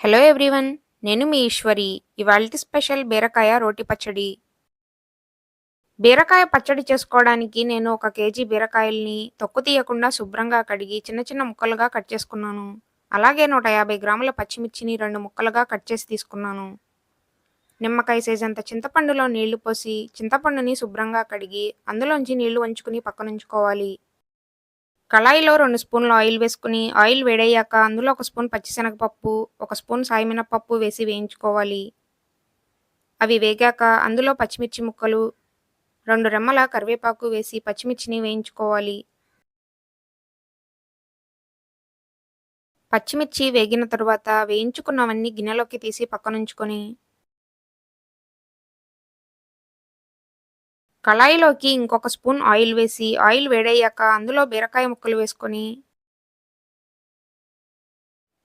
Hello everyone నేను మీ ఈశ్వరి. ఇవాల్టి special బీరకాయ రోటి పచ్చడి. బీరకాయ పచ్చడి చేసుకోవడానికి నేను ఒక కేజీ బీరకాయల్ని తొక్కు తీయకుండా శుభ్రంగా కడిగి చిన్న చిన్న ముక్కలుగా కట్ చేసుకున్నాను. అలాగే నూట యాభై గ్రాముల పచ్చిమిర్చిని రెండు ముక్కలుగా కట్ చేసి తీసుకున్నాను. నిమ్మకాయ సైజంత చింతపండులో నీళ్ళు పోసి చింతపండుని శుభ్రంగా కడిగి అందులోంచి నీళ్ళు వంచుకుని పక్కనుంచుకోవాలి. కళాయిలో రెండు స్పూన్ల ఆయిల్ వేసుకుని ఆయిల్ వేడయ్యాక అందులో ఒక స్పూన్ పచ్చిశనగపప్పు ఒక స్పూన్ సాయిమినపప్పు వేసి వేయించుకోవాలి. అవి వేగాక అందులో పచ్చిమిర్చి ముక్కలు రెండు రెమ్మల కరివేపాకు వేసి పచ్చిమిర్చిని వేయించుకోవాలి. పచ్చిమిర్చి వేగిన తరువాత వేయించుకున్నవన్నీ గిన్నెలోకి తీసి పక్కనుంచుకొని కళాయిలోకి ఇంకొక స్పూన్ ఆయిల్ వేసి ఆయిల్ వేడయ్యాక అందులో బీరకాయ ముక్కలు వేసుకొని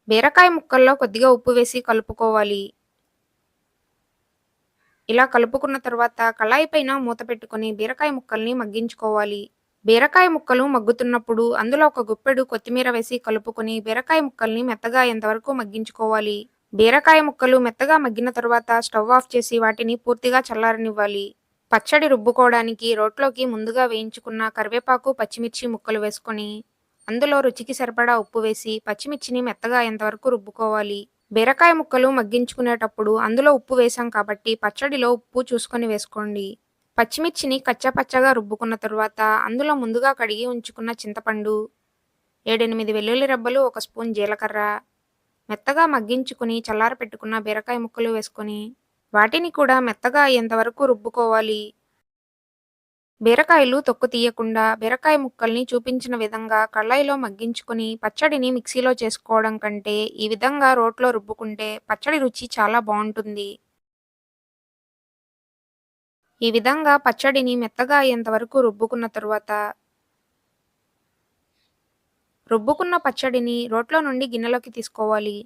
బీరకాయ ముక్కల్లో కొద్దిగా ఉప్పు వేసి కలుపుకోవాలి. ఇలా కలుపుకున్న తర్వాత కళాయి పైన మూత పెట్టుకుని బీరకాయ ముక్కల్ని మగ్గించుకోవాలి. బీరకాయ ముక్కలు మగ్గుతున్నప్పుడు అందులో ఒక గుప్పెడు కొత్తిమీర వేసి కలుపుకొని బీరకాయ ముక్కల్ని మెత్తగా ఎంతవరకు మగ్గించుకోవాలి. బీరకాయ ముక్కలు మెత్తగా మగ్గిన తర్వాత స్టవ్ ఆఫ్ చేసి వాటిని పూర్తిగా చల్లారనివ్వాలి. పచ్చడి రుబ్బుకోవడానికి రోట్లోకి ముందుగా వేయించుకున్న కరివేపాకు పచ్చిమిర్చి ముక్కలు వేసుకొని అందులో రుచికి సరిపడా ఉప్పు వేసి పచ్చిమిర్చిని మెత్తగా ఎంతవరకు రుబ్బుకోవాలి. బీరకాయ ముక్కలు మగ్గించుకునేటప్పుడు అందులో ఉప్పు వేసాం కాబట్టి పచ్చడిలో ఉప్పు చూసుకొని వేసుకోండి. పచ్చిమిర్చిని కచ్చపచ్చగా రుబ్బుకున్న తరువాత అందులో ముందుగా కడిగి ఉంచుకున్న చింతపండు ఏడెనిమిది వెల్లుల్లి రెబ్బలు ఒక స్పూన్ జీలకర్ర మెత్తగా మగ్గించుకుని చల్లార పెట్టుకున్న బీరకాయ ముక్కలు వేసుకొని వాటిని కూడా మెత్తగా అయ్యేంతవరకు రుబ్బుకోవాలి. బీరకాయలు తొక్కు తీయకుండా బీరకాయ ముక్కల్ని చూపించిన విధంగా కళ్ళాయిలో మగ్గించుకుని పచ్చడిని మిక్సీలో చేసుకోవడం కంటే ఈ విధంగా రోట్లో రుబ్బుకుంటే పచ్చడి రుచి చాలా బాగుంటుంది. ఈ విధంగా పచ్చడిని మెత్తగా అయ్యేంతవరకు రుబ్బుకున్న తరువాత రుబ్బుకున్న పచ్చడిని రోట్లో నుండి గిన్నెలోకి తీసుకోవాలి.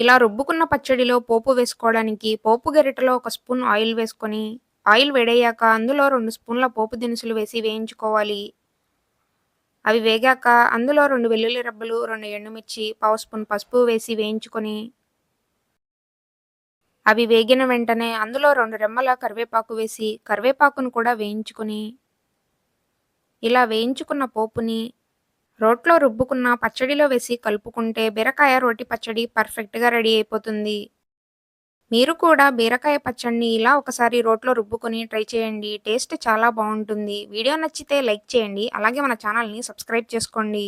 ఇలా రుబ్బుకున్న పచ్చడిలో పోపు వేసుకోవడానికి పోపు గరిటెలో ఒక స్పూన్ ఆయిల్ వేసుకొని ఆయిల్ వేడయ్యాక అందులో రెండు స్పూన్ల పోపు దినుసులు వేసి వేయించుకోవాలి. అవి వేగాక అందులో రెండు వెల్లుల్లి రబ్బలు రెండు ఎండుమిర్చి పావు స్పూన్ పసుపు వేసి వేయించుకొని అవి వేగిన వెంటనే అందులో రెండు రెమ్మల కరివేపాకు వేసి కరివేపాకును కూడా వేయించుకొని ఇలా వేయించుకున్న పోపుని రోట్లో రుబ్బుకున్న పచ్చడిలో వేసి కలుపుకుంటే బీరకాయ రోటి పచ్చడి పర్ఫెక్ట్గా రెడీ అయిపోతుంది. మీరు కూడా బీరకాయ పచ్చడిని ఇలా ఒకసారి రోట్లో రుబ్బుకొని ట్రై చేయండి. టేస్ట్ చాలా బాగుంటుంది. వీడియో నచ్చితే లైక్ చేయండి. అలాగే మన ఛానల్ని సబ్స్క్రైబ్ చేసుకోండి.